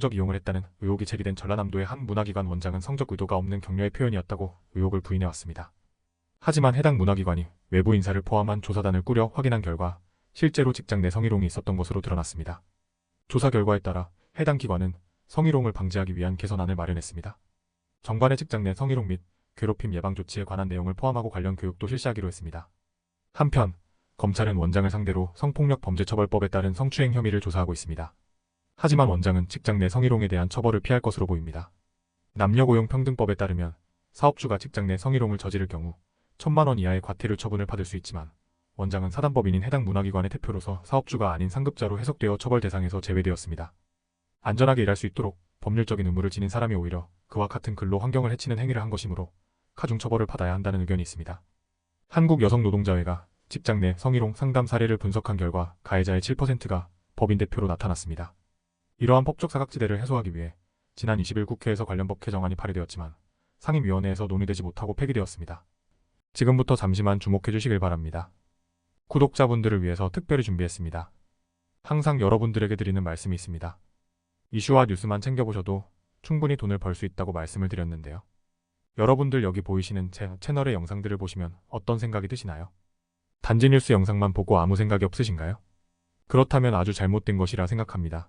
성적 이용을 했다는 의혹이 제기된 전라남도의 한 문화기관 원장은 성적 의도가 없는 격려의 표현이었다고 의혹을 부인해왔습니다. 하지만 해당 문화기관이 외부 인사를 포함한 조사단을 꾸려 확인한 결과 실제로 직장 내 성희롱이 있었던 것으로 드러났습니다. 조사 결과에 따라 해당 기관은 성희롱을 방지하기 위한 개선안을 마련했습니다. 정관의 직장 내 성희롱 및 괴롭힘 예방 조치에 관한 내용을 포함하고 관련 교육도 실시하기로 했습니다. 한편 검찰은 원장을 상대로 성폭력 범죄처벌법에 따른 성추행 혐의를 조사하고 있습니다. 하지만 원장은 직장 내 성희롱에 대한 처벌을 피할 것으로 보입니다. 남녀고용평등법에 따르면 사업주가 직장 내 성희롱을 저지를 경우 천만 원 이하의 과태료 처분을 받을 수 있지만 원장은 사단법인인 해당 문화기관의 대표로서 사업주가 아닌 상급자로 해석되어 처벌 대상에서 제외되었습니다. 안전하게 일할 수 있도록 법률적인 의무를 지닌 사람이 오히려 그와 같은 근로 환경을 해치는 행위를 한 것이므로 가중 처벌을 받아야 한다는 의견이 있습니다. 한국여성노동자회가 직장 내 성희롱 상담 사례를 분석한 결과 가해자의 7%가 법인 대표로 나타났습니다. 이러한 법적 사각지대를 해소하기 위해 지난 20일 국회에서 관련 법 개정안이 발의되었지만 상임위원회에서 논의되지 못하고 폐기되었습니다. 지금부터 잠시만 주목해 주시길 바랍니다. 구독자분들을 위해서 특별히 준비했습니다. 항상 여러분들에게 드리는 말씀이 있습니다. 이슈와 뉴스만 챙겨보셔도 충분히 돈을 벌 수 있다고 말씀을 드렸는데요. 여러분들 여기 보이시는 제 채널의 영상들을 보시면 어떤 생각이 드시나요? 단지 뉴스 영상만 보고 아무 생각이 없으신가요? 그렇다면 아주 잘못된 것이라 생각합니다.